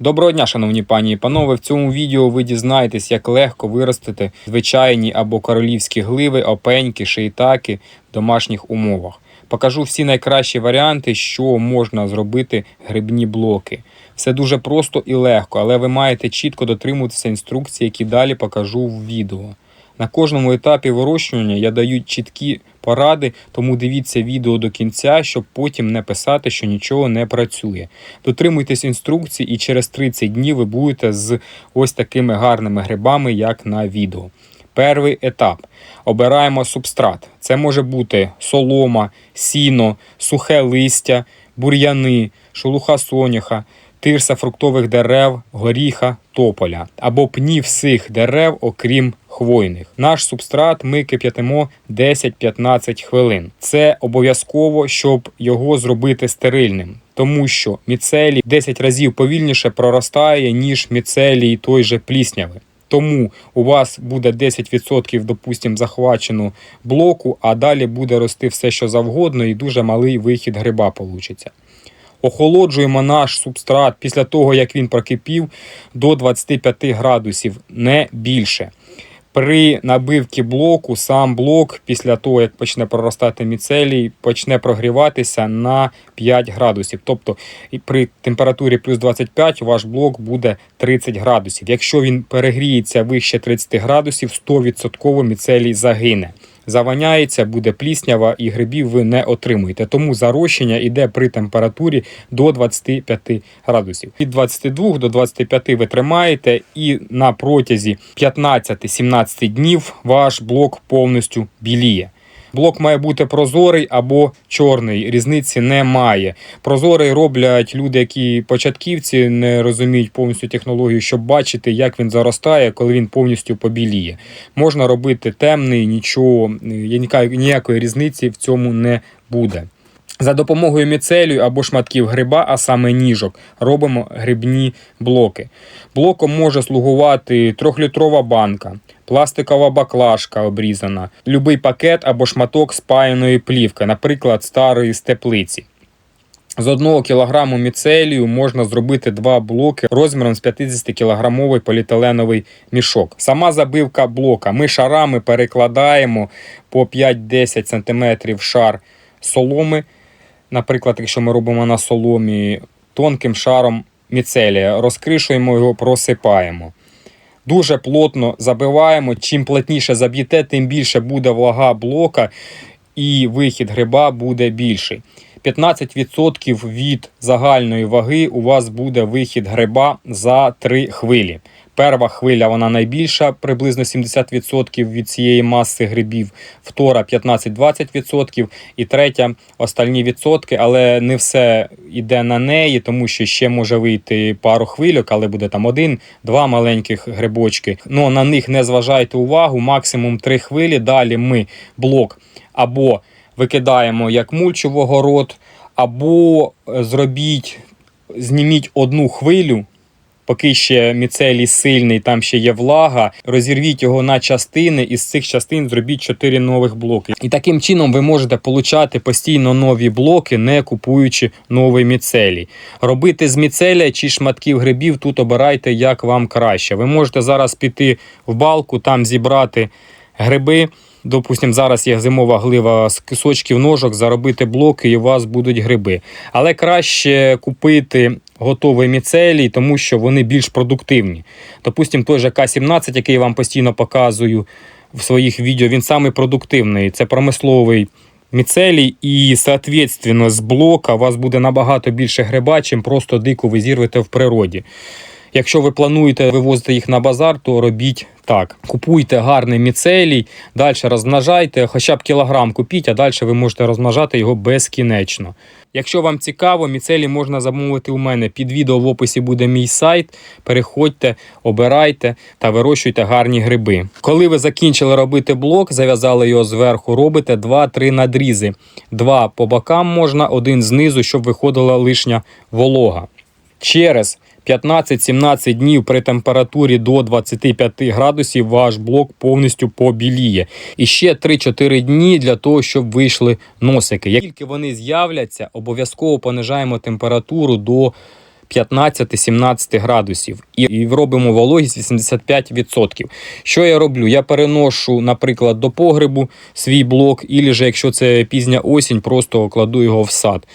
Доброго дня, шановні пані і панове. В цьому відео ви дізнаєтесь, як легко виростити звичайні або королівські гливи, опеньки, шиїтаки в домашніх умовах. Покажу всі найкращі варіанти, що можна зробити грибні блоки. Все дуже просто і легко, але ви маєте чітко дотримуватися інструкцій, які далі покажу в відео. На кожному етапі вирощування я даю чіткі поради, тому дивіться відео до кінця, щоб потім не писати, що нічого не працює. Дотримуйтесь інструкцій, і через 30 днів ви будете з ось такими гарними грибами, як на відео. Перший етап. Обираємо субстрат. Це може бути солома, сіно, сухе листя, бур'яни, шелуха соняха, тирса фруктових дерев, горіха, тополя або пні всіх дерев, окрім хвойних. Наш субстрат ми кип'ятимо 10-15 хвилин. Це обов'язково, щоб його зробити стерильним. Тому що міцелій 10 разів повільніше проростає, ніж міцелій той же плісняви. Тому у вас буде 10%, допустимо, захвачено блоку, а далі буде рости все, що завгодно, і дуже малий вихід гриба получиться. Охолоджуємо наш субстрат після того, як він прокипів, до 25 градусів, не більше. При набивці блоку сам блок, після того, як почне проростати міцелій, почне прогріватися на 5 градусів. Тобто при температурі плюс 25 ваш блок буде 30 градусів. Якщо він перегріється вище 30 градусів, 100% міцелій загине. Заваняється, буде пліснява і грибів ви не отримуєте. Тому зарощення йде при температурі до 25 градусів. Від 22 до 25 ви тримаєте, і на протязі 15-17 днів ваш блок повністю біліє. Блок має бути прозорий або чорний, різниці немає. Прозорий роблять люди, які початківці не розуміють повністю технологію, щоб бачити, як він заростає, коли він повністю побіліє. Можна робити темний, нічого, ніякої- ніякої різниці в цьому не буде. За допомогою міцелію або шматків гриба, а саме ніжок, робимо грибні блоки. Блоком може слугувати трьохлітрова банка, пластикова баклажка обрізана, любий пакет або шматок спаяної плівки, наприклад, старої з теплиці. З 1 кг міцелію можна зробити два блоки розміром з 50-кілограмовий поліетиленовий мішок. Сама забивка блока. Ми шарами перекладаємо по 5-10 см шар соломи. Наприклад, якщо ми робимо на соломі тонким шаром міцелія, розкришуємо його, просипаємо. Дуже плотно забиваємо. Чим плотніше заб'єте, тим більше буде влага блока і вихід гриба буде більший. 15% від загальної ваги у вас буде вихід гриба за 3 хвилі. Перша хвиля вона найбільша, приблизно 70% від цієї маси грибів, втора 15-20% і третя остальні відсотки, але не все йде на неї, тому що ще може вийти пару хвильок, але буде там один-два маленьких грибочки. Ну на них не зважайте увагу, максимум 3 хвилі. Далі ми блок або викидаємо як мульчу в огород, або е, зробіть, зніміть одну хвилю. Поки ще міцелій сильний, там ще є влага. Розірвіть його на частини, і з цих частин зробіть 4 нових блоки. І таким чином ви можете получати постійно нові блоки, не купуючи новий міцелій. Робити з міцелія чи шматків грибів тут обирайте як вам краще. Ви можете зараз піти в балку, там зібрати гриби. Допустим, зараз є зимова глива з кисочків ножок, заробити блоки і у вас будуть гриби. Але краще купити готовий міцелій, тому що вони більш продуктивні. Допустим, той же К-17, який я вам постійно показую в своїх відео, він самий продуктивний. Це промисловий міцелій, і, соответственно, з блока у вас буде набагато більше гриба, чим просто дико ви зірвете в природі. Якщо ви плануєте вивозити їх на базар, то робіть так. Купуйте гарний міцелій, далі розмножайте, хоча б кілограм купіть, а далі ви можете розмножати його безкінечно. Якщо вам цікаво, міцелій можна замовити у мене. Під відео в описі буде мій сайт. Переходьте, обирайте та вирощуйте гарні гриби. Коли ви закінчили робити блок, зав'язали його зверху, робите 2-3 надрізи. Два по бокам можна, один знизу, щоб виходила лишня волога. Через 15-17 днів при температурі до 25 градусів ваш блок повністю побіліє. І ще 3-4 дні для того, щоб вийшли носики. Як тільки вони з'являться, обов'язково понижаємо температуру до 15-17 градусів і, робимо вологість 85%. Що я роблю? Я переношу, наприклад, до погребу свій блок, і же, якщо це пізня осінь, просто кладу його в сад.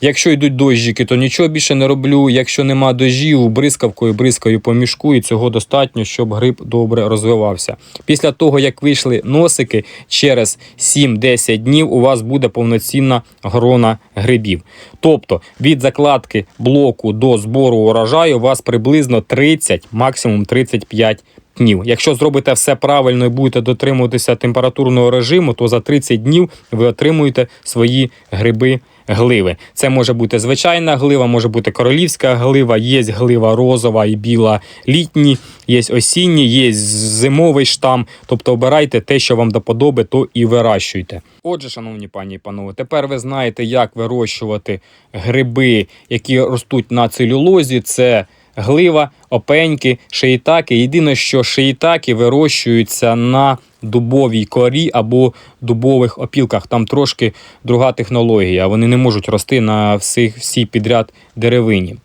Якщо йдуть дощики, то нічого більше не роблю. Якщо нема дождів, бризкавкою бризкаю по мішку, і цього достатньо, щоб гриб добре розвивався. Після того, як вийшли носики, через 7-10 днів у вас буде повноцінна грона грибів. Тобто від закладки блоку до збору урожаю у вас приблизно 30, максимум 35 днів. Якщо зробите все правильно і будете дотримуватися температурного режиму, то за 30 днів ви отримуєте свої гриби. Гливи. Це може бути звичайна глива, може бути королівська глива, є глива розова і біла літні, є осінні, є зимовий штам. Тобто обирайте те, що вам до подоби, то і вирощуйте. Отже, шановні пані і панове, тепер ви знаєте, як вирощувати гриби, які ростуть на целюлозі. Це глива, опеньки, шиїтаки. Єдине, що шиїтаки вирощуються на дубовій корі або дубових опілках. Там трошки друга технологія. Вони не можуть рости на всіх, всій підряд деревині.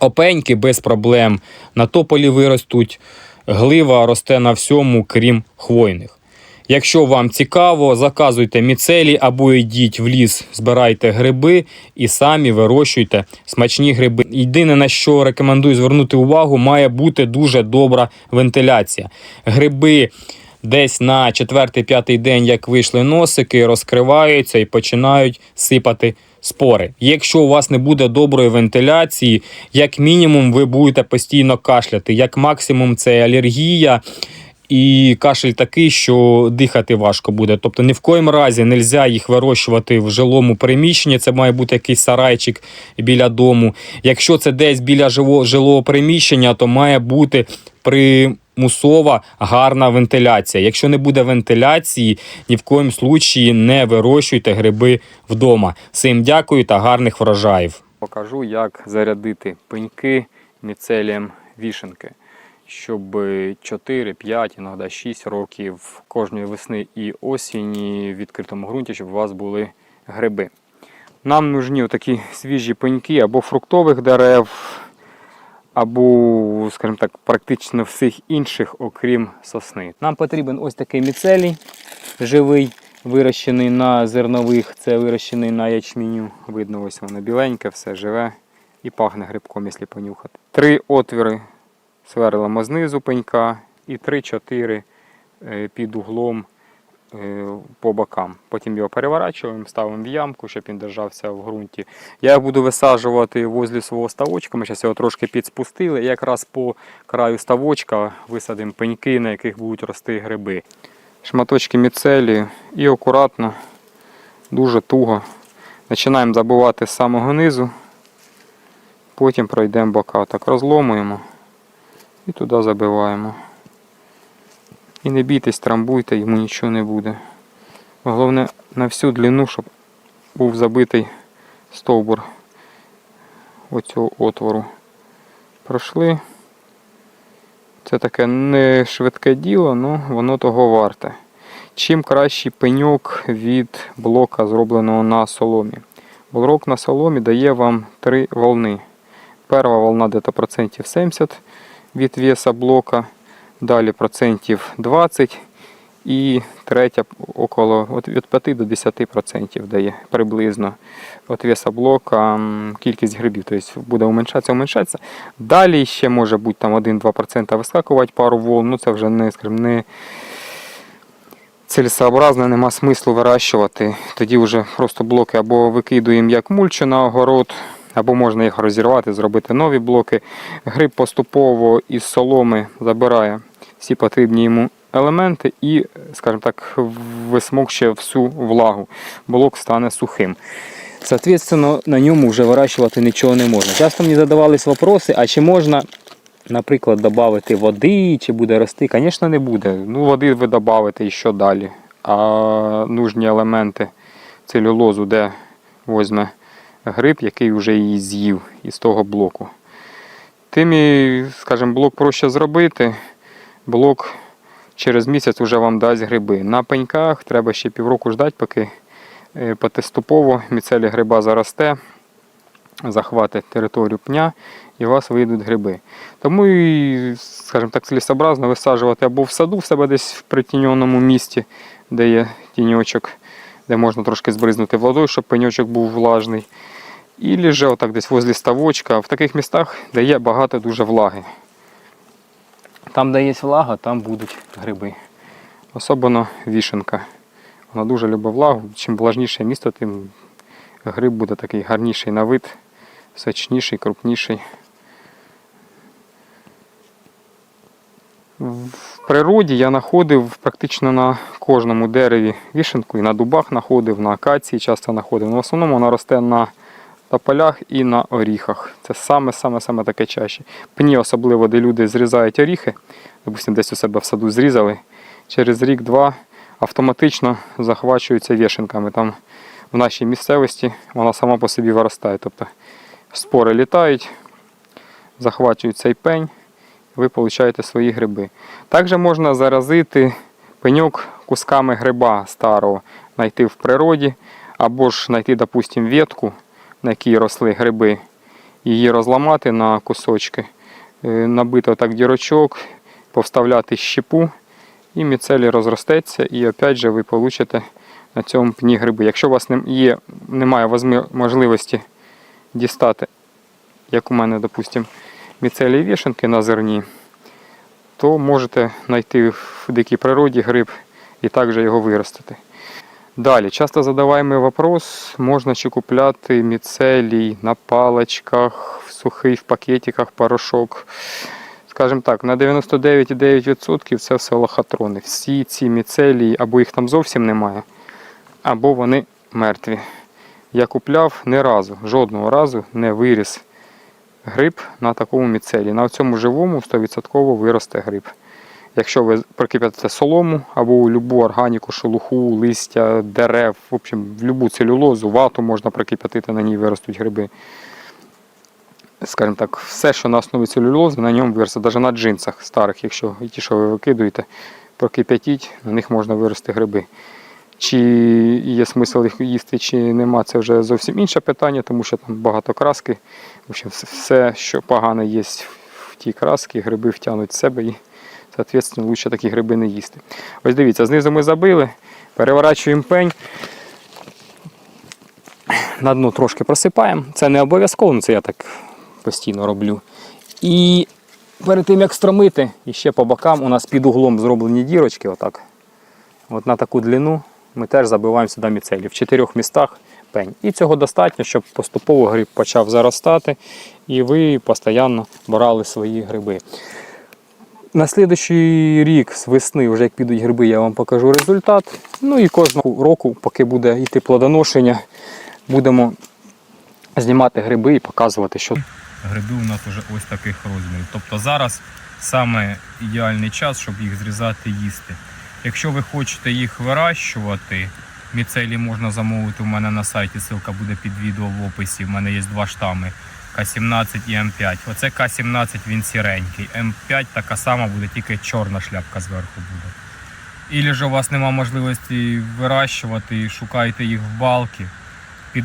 Опеньки без проблем на тополі виростуть. Глива росте на всьому, крім хвойних. Якщо вам цікаво, заказуйте міцелі або йдіть в ліс, збирайте гриби і самі вирощуйте смачні гриби. Єдине на що рекомендую звернути увагу, має бути дуже добра вентиляція. Гриби десь на 4-5 день, як вийшли носики, розкриваються і починають сипати спори. Якщо у вас не буде доброї вентиляції, як мінімум ви будете постійно кашляти, як максимум це алергія. І кашель такий, що дихати важко буде. Тобто ні в коїм разі не можна їх вирощувати в жилому приміщенні. Це має бути якийсь сарайчик біля дому. Якщо це десь біля жилого приміщення, то має бути примусова гарна вентиляція. Якщо не буде вентиляції, ні в коїм случаї не вирощуйте гриби вдома. Всім дякую та гарних врожаїв. Покажу, як зарядити пеньки міцелієм вішенки щоб 4, 5, іноді 6 років кожної весни і осені в відкритому ґрунті, щоб у вас були гриби. Нам нужні такі свіжі пеньки або фруктових дерев, або, скажімо так, практично всіх інших, окрім сосни. Нам потрібен ось такий міцелій живий, вирощений на зернових, це вирощений на ячменю. Видно, ось воно біленьке, все живе і пахне грибком, якщо понюхати. Три отвіри сверлимо знизу пенька і 3-4 е, під углом е, по бокам. Потім його переворачуємо, ставимо в ямку, щоб він держався в ґрунті. Я його буду висаджувати возле свого ставочка. Ми зараз його трошки підспустили. Якраз по краю ставочка висадимо пеньки, на яких будуть рости гриби. Шматочки міцелію і акуратно, дуже туго. Починаємо забивати з самого низу, потім пройдемо бока. Так розломуємо і туди забиваємо. І не бійтесь, трамбуйте, йому нічого не буде. Головне на всю длину, щоб був забитий стовбур оцього отвору. Пройшли. Це таке не швидке діло, але воно того варте. Чим кращий пеньок від блока, зробленого на соломі. Блок на соломі дає вам три волни. Перша волна десь процентів 70 від веса блока, далі процентів 20 і третя около від 5 до 10% дає приблизно від веса блока кількість грибів. Тобто буде уменшатися, уменшатися. Далі ще може бути там 1-2% вискакувати пару волн, ну це вже не, скажімо, не цілесообразно, нема смислу вирощувати. Тоді вже просто блоки або викидуємо як мульчу на огород, або можна їх розірвати, зробити нові блоки. Гриб поступово із соломи забирає всі потрібні йому елементи і, скажімо так, висмокче всю влагу. Блок стане сухим. Соответственно, на ньому вже вирощувати нічого не можна. Часто мені задавались вопроси, а чи можна, наприклад, додати води, чи буде рости? Звісно, не буде. Ну, води ви додаите і що далі. А нужні елементи целюлозу, де возьме гриб, який вже її з'їв із того блоку. Тим, і, скажімо, блок проще зробити. Блок через місяць вже вам дасть гриби. На пеньках треба ще півроку ждати, поки е, потеступово міцелі гриба заросте. захватить територію пня і у вас вийдуть гриби. Тому і, скажімо так, цілесообразно висаджувати або в саду в себе десь в притіньоному місці, де є тіньочок, де можна трошки збризнути водою, щоб пеньочок був влажний. І же отак десь возле ставочка, в таких містах, де є багато дуже влаги. Там, де є влага, там будуть гриби. Особливо вішенка. Вона дуже любить влагу. Чим влажніше місто, тим гриб буде такий гарніший на вид, сочніший, крупніший. В природі я знаходив практично на кожному дереві вішенку, і на дубах знаходив, на акації часто знаходив. Ну, в основному вона росте на тополях і на оріхах. Це саме-саме-саме таке чаще. Пні, особливо, де люди зрізають оріхи, допустимо, десь у себе в саду зрізали, через рік-два автоматично захвачуються вішенками. Там в нашій місцевості вона сама по собі виростає. Тобто спори літають, захвачують цей пень, ви получаєте свої гриби. Також можна заразити пеньок кусками гриба старого, знайти в природі, або ж знайти, допустимо, ветку, на якій росли гриби, її розламати на кусочки, е, набити отак дірочок, повставляти щепу, і міцелій розростеться, і опять же ви получите на цьому пні гриби. Якщо у вас є, немає можливості дістати, як у мене, допустимо, міцелій вішенки на зерні, то можете знайти в дикій природі гриб і також його виростити. Далі, часто задаваємий вопрос, можна чи купляти міцелій на паличках, в сухий, в пакетиках, порошок. Скажімо так, на 99,9% це все лохотрони. Всі ці міцелії, або їх там зовсім немає, або вони мертві. Я купляв не разу, жодного разу не виріс гриб на такому міцелі. На цьому живому 100% виросте гриб. Якщо ви прикип'ятите солому або будь-яку органіку, шелуху, листя, дерев, в общем, в будь-яку целюлозу, вату можна прикип'ятити, на ній виростуть гриби. Скажімо так, все, що на основі целюлози, на ньому виросте, навіть на джинсах старих, якщо ті, що ви викидуєте, прокип'ятіть, на них можна вирости гриби. Чи є смисл їх їсти, чи нема, це вже зовсім інше питання, тому що там багато краски. В общем, все- що погане є в тій краски, гриби втягнуть в себе і, соответственно, лучше такі гриби не їсти. Ось дивіться, знизу ми забили, переворачуємо пень. На дно трошки просипаємо. Це не обов'язково, ну, це я так постійно роблю. І перед тим як стромити, і ще по бокам у нас під углом зроблені дірочки. Отак. От на таку длину ми теж забиваємо сюди міцелі в чотирьох містах пень. І цього достатньо, щоб поступово гриб почав заростати, і ви постійно брали свої гриби. На слідуючий рік з весни, вже як підуть гриби, я вам покажу результат. Ну і кожного року, поки буде йти плодоношення, будемо знімати гриби і показувати, що Гриби у нас вже ось таких розмірів. Тобто зараз саме ідеальний час, щоб їх зрізати їсти. Якщо ви хочете їх вирощувати, міцелі можна замовити у мене на сайті, ссылка буде під відео в описі. У мене є два штами К17 і М5. Оце К17 він сіренький. М5 така сама буде, тільки чорна шляпка зверху буде. Ілі ж у вас нема можливості вирощувати, шукайте їх в балки. Під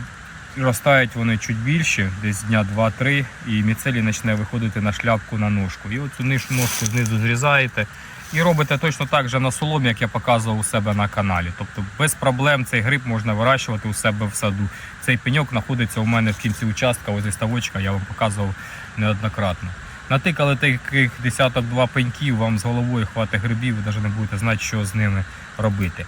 Ростають вони чуть більше, десь дня 2-3, і міцелій почне виходити на шляпку на ножку. І оцю ножку знизу зрізаєте і робите точно так же на соломі, як я показував у себе на каналі. Тобто без проблем цей гриб можна вирощувати у себе в саду. Цей пеньок знаходиться у мене в кінці участка, ось ставочка, я вам показував неоднократно. Натикали таких десяток-два пеньків, вам з головою хватить грибів, ви навіть не будете знати, що з ними робити.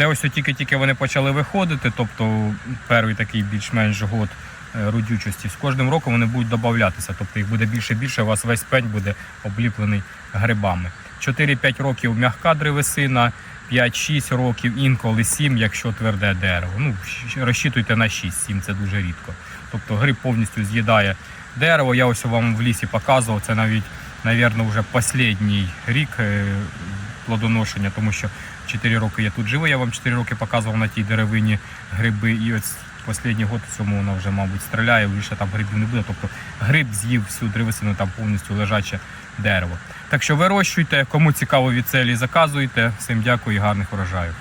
Це ось тільки-тільки вони почали виходити, тобто перший такий більш-менш год е, родючості. З кожним роком вони будуть додатися, тобто їх буде більше і більше, у вас весь пень буде обліплений грибами. 4-5 років м'яка древесина, 5-6 років, інколи 7, якщо тверде дерево. Ну, розчитуйте на 6-7, це дуже рідко. Тобто гриб повністю з'їдає дерево. Я ось вам в лісі показував, це навіть, навірно, вже останній рік е, плодоношення, тому що 4 роки я тут живу, я вам 4 роки показував на тій деревині гриби, і ось останній год цьому вона вже, мабуть, стріляє, більше там грибів не буде. Тобто гриб з'їв всю древесину, там повністю лежаче дерево. Так що вирощуйте, кому цікаво від целі, заказуйте. Всім дякую і гарних врожаїв.